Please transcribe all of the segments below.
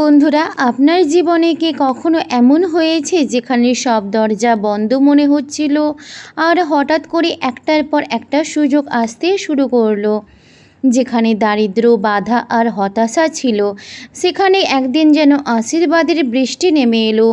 বন্ধুরা, আপনার জীবনে কি কখনো এমন হয়েছে যেখানে সব দরজা বন্ধ মনে হচ্ছিল? আর হঠাৎ করে একটার পর একটা সুযোগ আসতে শুরু করল, যেখানে দারিদ্র, বাধা আর হতাশা ছিল। সেখানে একদিন যেন আশীর্বাদের বৃষ্টি নেমে এলো।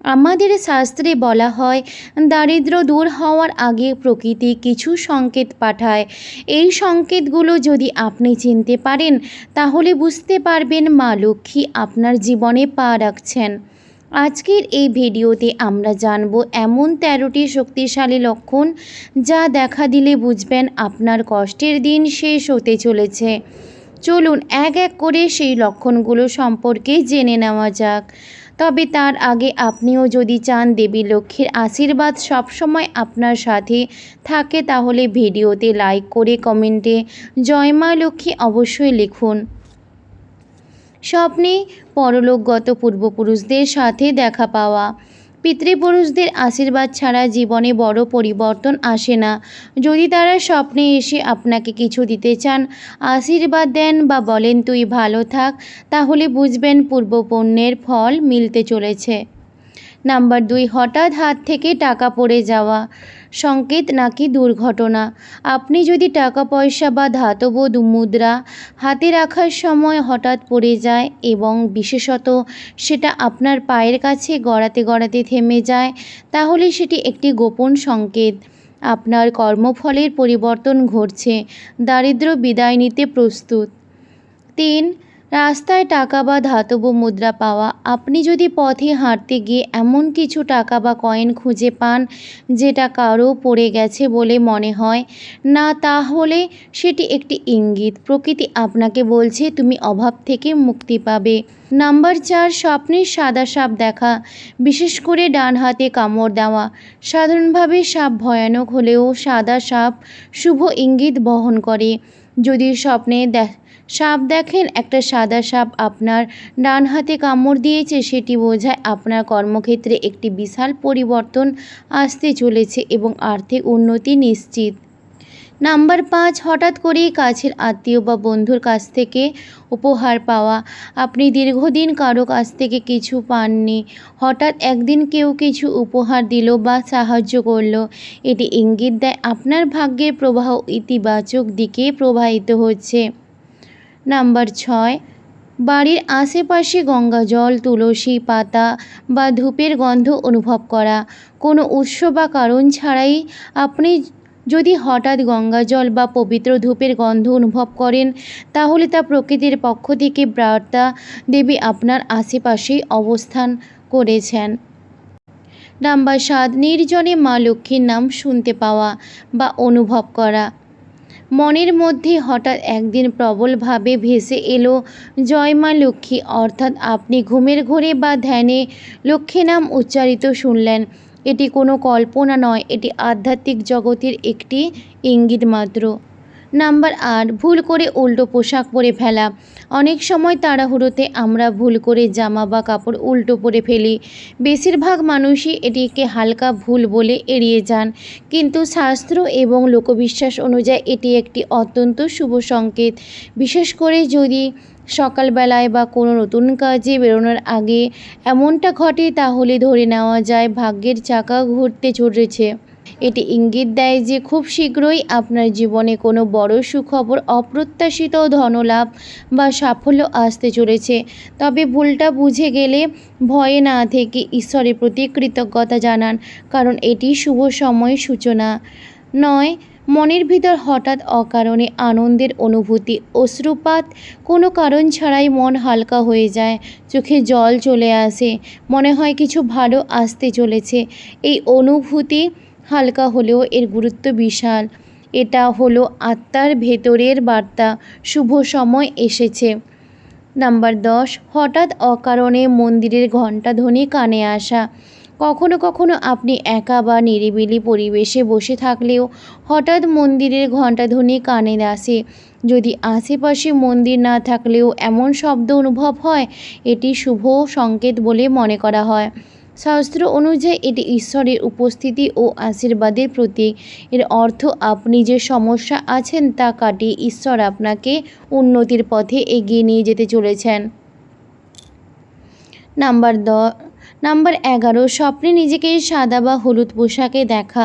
আমাদের শাস্ত্রে বলা হয়, দারিদ্র দূর হওয়ার আগে প্রকৃতি কিছু সংকেত পাঠায়। এই সংকেতগুলো যদি আপনি চিনতে পারেন, তাহলে বুঝতে পারবেন মা লক্ষ্মী আপনার জীবনে পা রাখছেন। আজকের এই ভিডিওতে আমরা জানব এমন তেরোটি শক্তিশালী লক্ষণ যা দেখা দিলে বুঝবেন আপনার কষ্টের দিন শেষ হতে চলেছে। চলুন এক এক করে সেই লক্ষণগুলো সম্পর্কে জেনে নেওয়া যাক। তবে তার আগে আপনিও যদি চান দেবী লক্ষ্মীর আশীর্বাদ সবসময় আপনার সাথে থাকে, তাহলে ভিডিওতে লাইক করে কমেন্টে জয় মা লক্ষ্মী অবশ্যই লিখুন। স্বপ্নে পরলোকগত পূর্বপুরুষদের সাথে দেখা পাওয়া। পিতৃপুরুষদের আশীর্বাদ ছাড়া জীবনে বড় পরিবর্তন আসে না। যদি তারা স্বপ্নে এসে আপনাকে কিছু দিতে চান, আশীর্বাদ দেন বা বলেন, তুই ভালো থাক, তাহলে বুঝবেন পূর্বপণ্যের ফল মিলতে চলেছে। নাম্বার দুই, হঠাৎ হাত থেকে টাকা পড়ে যাওয়া। সংকেত নাকি দুর্ঘটনা? আপনি যদি টাকা পয়সা বা ধাতব মুদ্রা হাতে রাখার সময় হঠাৎ পড়ে যায় এবং বিশেষত সেটা আপনার পায়ের কাছে গড়াতে গড়াতে থেমে যায়, তাহলে সেটি একটি গোপন সংকেত। আপনার কর্মফলের পরিবর্তন ঘটছে। দারিদ্র বিদায় নিতে প্রস্তুত। তিন রাস্তায় টাকা বা ধাতব মুদ্রা পাওয়া, আপনি যদি পথে হাঁটতে গিয়ে এমন কিছু টাকা বা কয়েন খুঁজে পান, যেটা কারও পড়ে গেছে বলে মনে হয়, না তাহলে সেটি একটি ইঙ্গিত। প্রকৃতি আপনাকে বলছে, তুমি অভাব থেকে মুক্তি পাবে। নাম্বার চার, স্বপ্নের সাদা সাপ দেখা, বিশেষ করে ডান হাতে কামড় দেওয়া। সাধারণভাবে সাপ ভয়ানক হলেও সাদা সাপ শুভ ইঙ্গিত বহন করে। যদি স্বপ্নে দেখ সাপ দেখেন, একটা সাদা সাপ আপনার ডান হাতে কামড় দিয়েছে, সেটি বোঝায় আপনার কর্মক্ষেত্রে একটি বিশাল পরিবর্তন আসতে চলেছে এবং আর্থিক উন্নতি নিশ্চিত। নাম্বার পাঁচ, হঠাৎ করেই কাছের আত্মীয় বা বন্ধুর কাছ থেকে উপহার পাওয়া। আপনি দীর্ঘদিন কারও কাছ থেকে কিছু পাননি। হঠাৎ একদিন কেউ কিছু উপহার দিল বা সাহায্য করল। এটি ইঙ্গিত দেয় আপনার ভাগ্যের প্রবাহ ইতিবাচক দিকে প্রবাহিত হচ্ছে। নাম্বার ছয়, বাড়ির আশেপাশে গঙ্গা জল, তুলসী পাতা বা ধূপের গন্ধ অনুভব করা। কোনো উৎস বা কারণ ছাড়াই আপনি যদি হঠাৎ গঙ্গা জল বা পবিত্র ধূপের গন্ধ অনুভব করেন, তাহলে তা প্রকৃতির পক্ষ থেকে বার্তা দেবী আপনার আশেপাশেই অবস্থান করেছেন। নাম্বার সাত, নির্জনে মা লক্ষ্মীর নাম শুনতে পাওয়া বা অনুভব করা। মনের মধ্যে হঠাৎ একদিন প্রবলভাবে ভেসে এলো জয়মা লক্ষ্মী, অর্থাৎ আপনি ঘুমের ঘোরে বা ধ্যানে লক্ষ্মী নাম উচ্চারিত শুনলেন। এটি কোনো কল্পনা নয়, এটি আধ্যাত্মিক জগতের একটি ইঙ্গিত মাত্র। নাম্বার আট, ভুল করে উল্টো পোশাক পরে ফেলা। অনেক সময় তাড়াহুড়োতে আমরা ভুল করে জামা বা কাপড় উল্টো পরে ফেলি। বেশিরভাগ মানুষই এটিকে হালকা ভুল বলে এড়িয়ে যান। কিন্তু শাস্ত্র এবং লোকবিশ্বাস অনুযায়ী এটি একটি অত্যন্ত শুভ সংকেত। বিশেষ করে যদি সকালবেলায় বা কোনো নতুন কাজে বেরোনোর আগে এমনটা ঘটে, তাহলে ধরে নেওয়া যায় ভাগ্যের চাকা ঘুরতে চলেছে এটি ইঙ্গিত দেয় যে খুব শীঘ্রই আপনার জীবনে কোনো বড় সুখবর, অপ্রত্যাশিত ধনলাভ বা সাফল্য আসতে চলেছে। তবে ভুলটা বুঝে গেলে ভয়ে না থেকে ঈশ্বরের প্রতি কৃতজ্ঞতা জানান, কারণ এটি শুভ সময় সূচনা। নয়, মনের ভিতর হঠাৎ অকারণে আনন্দের অনুভূতি, অশ্রুপাত, কোনো কারণ ছাড়াই মন হালকা হয়ে যায়, চোখে জল চলে আসে, মনে হয় কিছু ভালো আসতে চলেছে। এই অনুভূতি হালকা হলেও এর গুরুত্ব বিশাল। এটা হলো আত্মার ভেতরের বার্তা। শুভ সময় এসেছে। নাম্বার দশ, হঠাৎ অকারণে মন্দিরের ঘণ্টাধ্বনি কানে আসা। কখনো কখনো আপনি একা বা নিরিবিলি পরিবেশে বসে থাকলেও হঠাৎ মন্দিরের ঘণ্টাধ্বনি কানে আসে। যদি আশেপাশে মন্দির না থাকলেও এমন শব্দ অনুভব হয়, এটি শুভ সংকেত বলে মনে করা হয়। শাস্ত্র অনুযায়ী এটি ঈশ্বরের উপস্থিতি ও আশীর্বাদের প্রতীক। এর অর্থ, আপনি যে সমস্যা আছেন তা কাটিয়ে ঈশ্বর আপনাকে উন্নতির পথে এগিয়ে নিয়ে যেতে চলেছেন। নাম্বার দ, নাম্বার এগারো, স্বপ্নে নিজেকে সাদা বা হলুদ পোশাকে দেখা।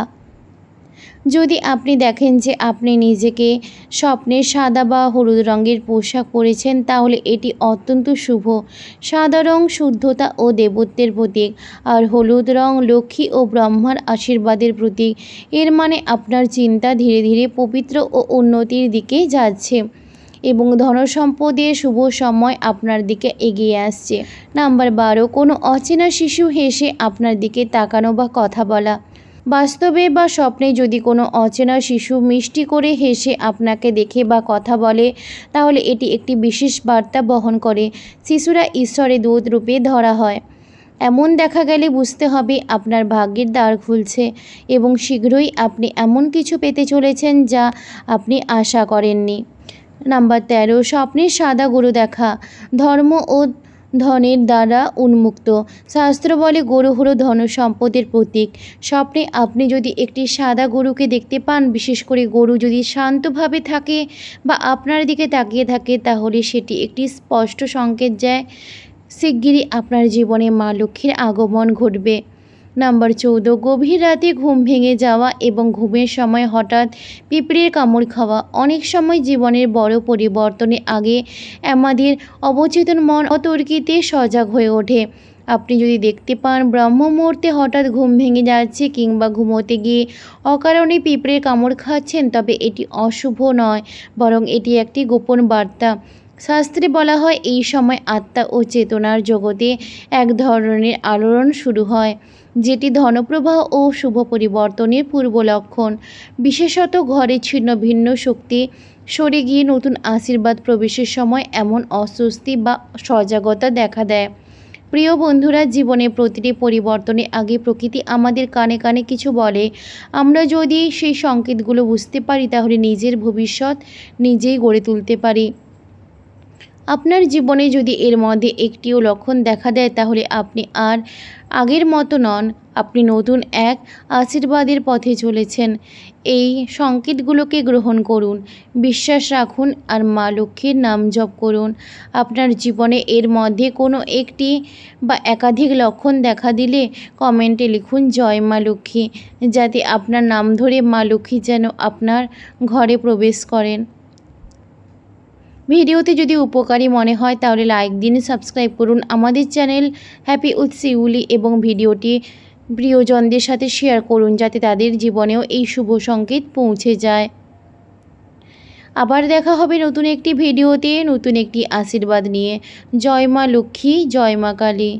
যদি আপনি দেখেন যে আপনি নিজেকে স্বপ্নে সাদা বা হলুদ রঙের পোশাক পরেছেন, তাহলে এটি অত্যন্ত শুভ। সাদা রং শুদ্ধতা ও দেবত্বের প্রতীক, আর হলুদ রং লক্ষ্মী ও ব্রহ্মার আশীর্বাদের প্রতীক। এর মানে আপনার চিন্তা ধীরে ধীরে পবিত্র ও উন্নতির দিকে যাচ্ছে, এবং ধনসম্পদের শুভ সময় আপনার দিকে এগিয়ে আসছে। নাম্বার বারো, কোনো অচেনা শিশু হেসে আপনার দিকে তাকানো বা কথা বলা। বাস্তবে বা স্বপ্নে যদি কোনো অচেনা শিশু মিষ্টি করে হেসে আপনাকে দেখে বা কথা বলে, তাহলে এটি একটি বিশেষ বার্তা বহন করে। শিশুরা ঈশ্বরে দূত রূপে ধরা হয়। এমন দেখা গেলে বুঝতে হবে আপনার ভাগ্যের দ্বার খুলছে এবং শীঘ্রই আপনি এমন কিছু পেতে চলেছেন যা আপনি আশা করেননি। নাম্বার তেরো, স্বপ্নের সাদা গরু দেখা। ধর্ম ও ধনের দ্বারা উন্মুক্ত। শাস্ত্র বলে, গরু হল ধন সম্পদের প্রতীক। স্বপ্নে আপনি যদি একটি সাদা গরুকে দেখতে পান, বিশেষ করে গরু যদি শান্তভাবে থাকে বা আপনার দিকে তাকিয়ে থাকে, তাহলে সেটি একটি স্পষ্ট সংকেত যায় শিগগিরই আপনার জীবনে মা লক্ষ্মীর আগমন ঘটবে। নাম্বার চৌদ্দ, গভীর রাতে ঘুম ভেঙে যাওয়া এবং ঘুমের সময় হঠাৎ পিঁপড়ের কামড় খাওয়া অনেক সময় জীবনের বড় পরিবর্তনে আগে আমাদের অবচেতন মন অতর্কিতে সজাগ হয়ে ওঠে। আপনি যদি দেখতে পান ব্রহ্ম মুহূর্তে হঠাৎ ঘুম ভেঙে যাচ্ছে কিংবা ঘুমোতে গিয়ে অকারণে পিঁপড়ের কামড় খাচ্ছেন, তবে এটি অশুভ নয়, বরং এটি একটি গোপন বার্তা। শাস্ত্রে বলা হয়, এই সময় আত্মা ও চেতনার জগতে এক ধরনের আলোড়ন শুরু হয়, যেটি ধনপ্রবাহ ও শুভ পরিবর্তনের পূর্ব লক্ষণ। বিশেষত ঘরে ছিন্ন ভিন্ন শক্তি, সরে গিয়ে নতুন আশীর্বাদ প্রবেশের সময় এমন অস্বস্তি বা সজাগতা দেখা দেয়। প্রিয় বন্ধুরা জীবনে প্রতিটি পরিবর্তনের আগে প্রকৃতি আমাদের কানে কানে কিছু বলে, আমরা যদি সেই সংকেতগুলো বুঝতে পারি, তাহলে নিজের ভবিষ্যৎ নিজেই গড়ে তুলতে পারি। আপনার জীবনে যদি এর মধ্যে একটিও লক্ষণ দেখা দেয়, তাহলে আপনি আর আগের মতো নন। আপনি নতুন এক আশীর্বাদের পথে চলেছেন। এই সংকেতগুলোকে গ্রহণ করুন, বিশ্বাস রাখুন আর মা লক্ষ্মীর নাম জপ করুন। আপনার জীবনে এর মধ্যে কোনো একটি বা একাধিক লক্ষণ দেখা দিলে কমেন্টে লিখুন, জয় মা লক্ষ্মী যাতে আপনার নাম ধরে মা লক্ষ্মী যেন আপনার ঘরে প্রবেশ করেন। ভিডিওতে যদি উপকারী মনে হয়, তাহলে লাইক দিন সাবস্ক্রাইব করুন আমাদের চ্যানেল হ্যাপি উইথ শিউলি এবং ভিডিওটি প্রিয়জনদের সাথে শেয়ার করুন যাতে তাদের জীবনেও এই শুভ সংকেত পৌঁছে যায়। আবার দেখা হবে নতুন একটি ভিডিওতে, নতুন একটি আশীর্বাদ নিয়ে। জয় মা লক্ষ্মী, জয় মা কালী।